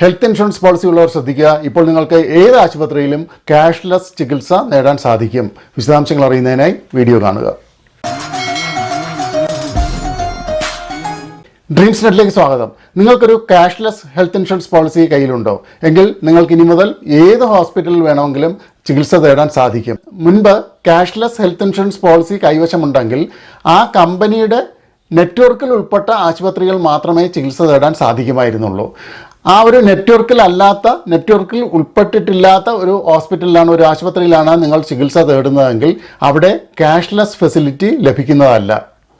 Health insurance policy ഉള്ളവർ ശ്രദ്ധിക്കുക. ഇപ്പോൾ നിങ്ങൾക്ക് ഏത് ആശുപത്രിയിലും ക്യാഷ്ലെസ് ചികിത്സ നേടാൻ സാധിക്കും. വിശദാംശങ്ങൾ അറിയുന്നതിനായി വീഡിയോ കാണുക. ഡ്രീംസ് നെറ്റിലേക്ക് സ്വാഗതം. നിങ്ങൾക്കൊരു ക്യാഷ്ലെസ് ഹെൽത്ത് ഇൻഷുറൻസ് പോളിസി കയ്യിലുണ്ടോ? എങ്കിൽ നിങ്ങൾക്ക് ഇനി മുതൽ ഏത് ഹോസ്പിറ്റലിൽ വേണമെങ്കിലും ചികിത്സ തേടാൻ സാധിക്കും. മുൻപ് ക്യാഷ്ലെസ് ഹെൽത്ത് ഇൻഷുറൻസ് പോളിസി കൈവശമുണ്ടെങ്കിൽ ആ കമ്പനിയുടെ നെറ്റ്വർക്കിൽ ഉൾപ്പെട്ട ആശുപത്രികൾ മാത്രമേ ചികിത്സ തേടാൻ സാധിക്കുമായിരുന്നുള്ളൂ. ആ ഒരു നെറ്റ്വർക്കിൽ അല്ലാത്ത നെറ്റ്വർക്കിൽ ഉൾപ്പെട്ടിട്ടില്ലാത്ത ഒരു ഹോസ്പിറ്റലിലാണ് ഒരു ആശുപത്രിയിലാണ് നിങ്ങൾ ചികിത്സ തേടുന്നതെങ്കിൽ അവിടെ ക്യാഷ്ലെസ് ഫെസിലിറ്റി ലഭിക്കുന്നതല്ല.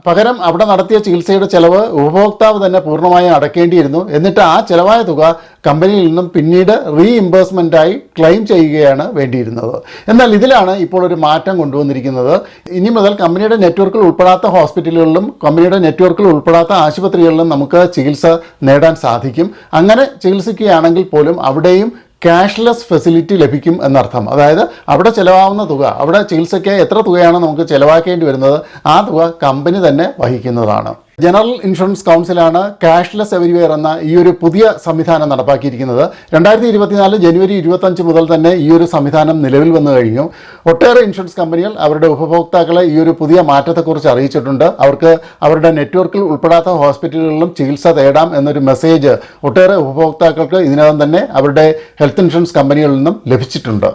പകരം അവിടെ നടത്തിയ ചികിത്സയുടെ ചെലവ് ഉപഭോക്താവ് തന്നെ പൂർണമായും അടക്കേണ്ടിയിരുന്നു. എന്നിട്ട് ആ ചെലവായ തുക കമ്പനിയിൽ നിന്നും പിന്നീട് റീഇംബേഴ്സ്മെന്റായി ക്ലെയിം ചെയ്യുകയാണ് വേണ്ടിയിരുന്നത്. എന്നാൽ ഇതിലാണ് ഇപ്പോൾ ഒരു മാറ്റം കൊണ്ടുവന്നിരിക്കുന്നത്. ഇനി മുതൽ കമ്പനിയുടെ നെറ്റ്വർക്കിൽ ഉൾപ്പെടാത്ത ഹോസ്പിറ്റലുകളിലും കമ്പനിയുടെ നെറ്റ്വർക്കിൽ ഉൾപ്പെടാത്ത ആശുപത്രികളിലും നമുക്ക് ചികിത്സ നേടാൻ സാധിക്കും. അങ്ങനെ ചികിത്സിക്കുകയാണെങ്കിൽ പോലും അവിടെയും ക്യാഷ്ലെസ് ഫെസിലിറ്റി ലഭിക്കും എന്നർത്ഥം. അതായത് അവിടെ ചിലവാകുന്ന തുക അവിടെ ചികിത്സയ്ക്ക് എത്ര തുകയാണ് നമുക്ക് ചിലവാക്കേണ്ടി വരുന്നത് ആ തുക കമ്പനി തന്നെ വഹിക്കുന്നതാണ്. ജനറൽ ഇൻഷുറൻസ് കൗൺസിലാണ് ക്യാഷ്ലെസ് എവരിവെയർ എന്ന ഈ ഒരു പുതിയ സംവിധാനം നടപ്പാക്കിയിരിക്കുന്നത്. രണ്ടായിരത്തി ഇരുപത്തിനാല് ജനുവരി ഇരുപത്തഞ്ച് മുതൽ തന്നെ ഈ ഒരു സംവിധാനം നിലവിൽ വന്നു കഴിഞ്ഞു. ഒട്ടേറെ ഇൻഷുറൻസ് കമ്പനികൾ അവരുടെ ഉപഭോക്താക്കളെ ഈ ഒരു പുതിയ മാറ്റത്തെക്കുറിച്ച് അറിയിച്ചിട്ടുണ്ട്. അവർക്ക് അവരുടെ നെറ്റ്വർക്കിൽ ഉൾപ്പെടാത്ത ഹോസ്പിറ്റലുകളിലും ചികിത്സ തേടാം എന്നൊരു മെസ്സേജ് ഒട്ടേറെ ഉപഭോക്താക്കൾക്ക് ഇതിനകം തന്നെ അവരുടെ ഹെൽത്ത് ഇൻഷുറൻസ് കമ്പനികളിൽ നിന്നും ലഭിച്ചിട്ടുണ്ട്.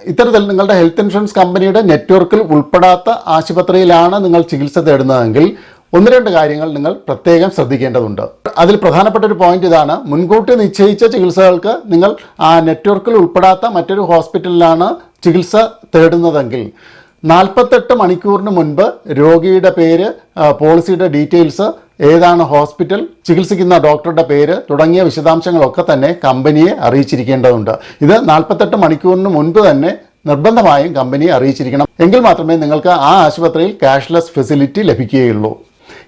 ഇത്തരത്തിൽ നിങ്ങളുടെ ഹെൽത്ത് ഇൻഷുറൻസ് കമ്പനിയുടെ നെറ്റ്വർക്കിൽ ഉൾപ്പെടാത്ത ആശുപത്രിയിലാണ് നിങ്ങൾ ചികിത്സ തേടുന്നതെങ്കിൽ ഒന്ന് രണ്ട് കാര്യങ്ങൾ നിങ്ങൾ പ്രത്യേകം ശ്രദ്ധിക്കേണ്ടതുണ്ട്. അതിൽ പ്രധാനപ്പെട്ട ഒരു പോയിന്റ് ഇതാണ് മുൻകൂട്ടി നിശ്ചയിച്ച ചികിത്സകൾക്ക് നിങ്ങൾ ആ നെറ്റ്വർക്കിൽ ഉൾപ്പെടാത്ത മറ്റൊരു ഹോസ്പിറ്റലിലാണ് ചികിത്സ തേടുന്നതെങ്കിൽ നാൽപ്പത്തെട്ട് മണിക്കൂറിന് മുൻപ് രോഗിയുടെ പേര് പോളിസിയുടെ ഡീറ്റെയിൽസ് ഏതാണ് ഹോസ്പിറ്റൽ ചികിത്സിക്കുന്ന ഡോക്ടറുടെ പേര് തുടങ്ങിയ വിശദാംശങ്ങളൊക്കെ തന്നെ കമ്പനിയെ അറിയിച്ചിരിക്കേണ്ടതുണ്ട്. ഇത് നാൽപ്പത്തെട്ട് മണിക്കൂറിന് മുൻപ് തന്നെ നിർബന്ധമായും കമ്പനിയെ അറിയിച്ചിരിക്കണം. എങ്കിൽ മാത്രമേ നിങ്ങൾക്ക് ആ ആശുപത്രിയിൽ ക്യാഷ്ലെസ് ഫെസിലിറ്റി ലഭിക്കുകയുള്ളൂ.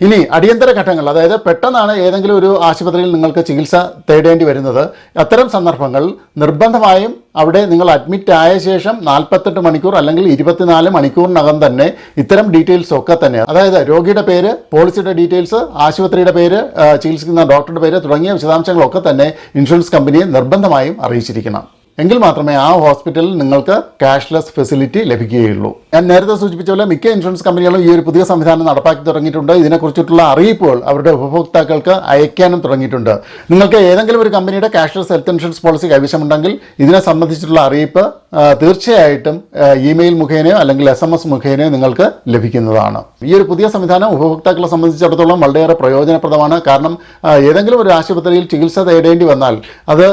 ഇനി അടിയന്തര ഘട്ടങ്ങൾ അതായത് പെട്ടെന്നാണ് ഏതെങ്കിലും ഒരു ആശുപത്രിയിൽ നിങ്ങൾക്ക് ചികിത്സ തേടേണ്ടി വരുന്നത്. അത്തരം സന്ദർഭങ്ങൾ നിർബന്ധമായും അവിടെ നിങ്ങൾ അഡ്മിറ്റ് ആയ ശേഷം നാൽപ്പത്തെട്ട് മണിക്കൂർ അല്ലെങ്കിൽ ഇരുപത്തിനാല് മണിക്കൂറിനകം തന്നെ ഇത്തരം ഡീറ്റെയിൽസ് ഒക്കെ തന്നെ. അതായത് രോഗിയുടെ പേര് പോളിസിയുടെ ഡീറ്റെയിൽസ് ആശുപത്രിയുടെ പേര് ചികിത്സിക്കുന്ന ഡോക്ടറുടെ പേര് തുടങ്ങിയ വിശദാംശങ്ങളൊക്കെ തന്നെ ഇൻഷുറൻസ് കമ്പനിയെ നിർബന്ധമായും അറിയിച്ചിരിക്കണം. എങ്കിൽ മാത്രമേ ആ ഹോസ്പിറ്റലിൽ നിങ്ങൾക്ക് ക്യാഷ്ലെസ് ഫെസിലിറ്റി ലഭിക്കുകയുള്ളൂ. ഞാൻ നേരത്തെ സൂചിപ്പിച്ച പോലെ മിക്ക ഇൻഷുറൻസ് കമ്പനികളും ഈ ഒരു പുതിയ സംവിധാനം നടപ്പാക്കി തുടങ്ങിയിട്ടുണ്ട്. ഇതിനെക്കുറിച്ചിട്ടുള്ള അറിയിപ്പുകൾ അവരുടെ ഉപഭോക്താക്കൾക്ക് അയക്കാനും തുടങ്ങിയിട്ടുണ്ട്. നിങ്ങൾക്ക് ഏതെങ്കിലും ഒരു കമ്പനിയുടെ ക്യാഷ്ലെസ് ഹെൽത്ത് ഇൻഷുറൻസ് പോളിസി കൈവശമുണ്ടെങ്കിൽ ഇതിനെ സംബന്ധിച്ചിട്ടുള്ള അറിയിപ്പ് തീർച്ചയായിട്ടും ഇമെയിൽ മുഖേനയോ അല്ലെങ്കിൽ എസ് എം എസ് മുഖേനയോ നിങ്ങൾക്ക് ലഭിക്കുന്നതാണ്. ഈ ഒരു പുതിയ സംവിധാനം ഉപഭോക്താക്കളെ സംബന്ധിച്ചിടത്തോളം വളരെയേറെ പ്രയോജനപ്രദമാണ്. കാരണം ഏതെങ്കിലും ഒരു ആശുപത്രിയിൽ ചികിത്സ തേടേണ്ടി വന്നാൽ അത്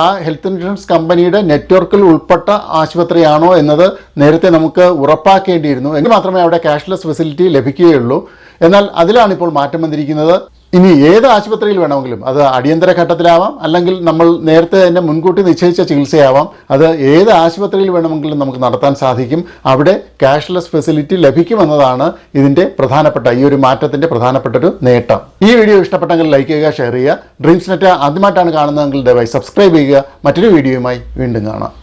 ആ ഹെൽത്ത് ഇൻഷുറൻസ് കമ്പനിയുടെ നെറ്റ്വർക്കിൽ ഉൾപ്പെട്ട ആശുപത്രിയാണോ എന്നത് നേരത്തെ നമുക്ക് ഉറപ്പാക്കേണ്ടിയിരുന്നു. എങ്കിൽ മാത്രമേ അവിടെ ക്യാഷ്ലെസ് ഫെസിലിറ്റി ലഭിക്കുകയുള്ളൂ. എന്നാൽ അതിലാണ് ഇപ്പോൾ മാറ്റം വന്നിരിക്കുന്നത്. ഇനി ഏത് ആശുപത്രിയിൽ വേണമെങ്കിലും അത് അടിയന്തര ഘട്ടത്തിലാവാം അല്ലെങ്കിൽ നമ്മൾ നേരത്തെ തന്നെ മുൻകൂട്ടി നിശ്ചയിച്ച ചികിത്സയാവാം. അത് ഏത് ആശുപത്രിയിൽ വേണമെങ്കിലും നമുക്ക് നടത്താൻ സാധിക്കും. അവിടെ ക്യാഷ്ലെസ് ഫെസിലിറ്റി ലഭിക്കുമെന്നതാണ് ഇതിന്റെ പ്രധാനപ്പെട്ട ഈ ഒരു മാറ്റത്തിന്റെ പ്രധാനപ്പെട്ട ഒരു നേട്ടം. ഈ വീഡിയോ ഇഷ്ടപ്പെട്ടെങ്കിൽ ലൈക്ക് ചെയ്യുക ഷെയർ ചെയ്യുക. ഡ്രീംസ് നെറ്റ് ആദ്യമായിട്ടാണ് കാണുന്നതെങ്കിൽ ദയവായി സബ്സ്ക്രൈബ് ചെയ്യുക. മറ്റൊരു വീഡിയോയുമായി വീണ്ടും കാണാം.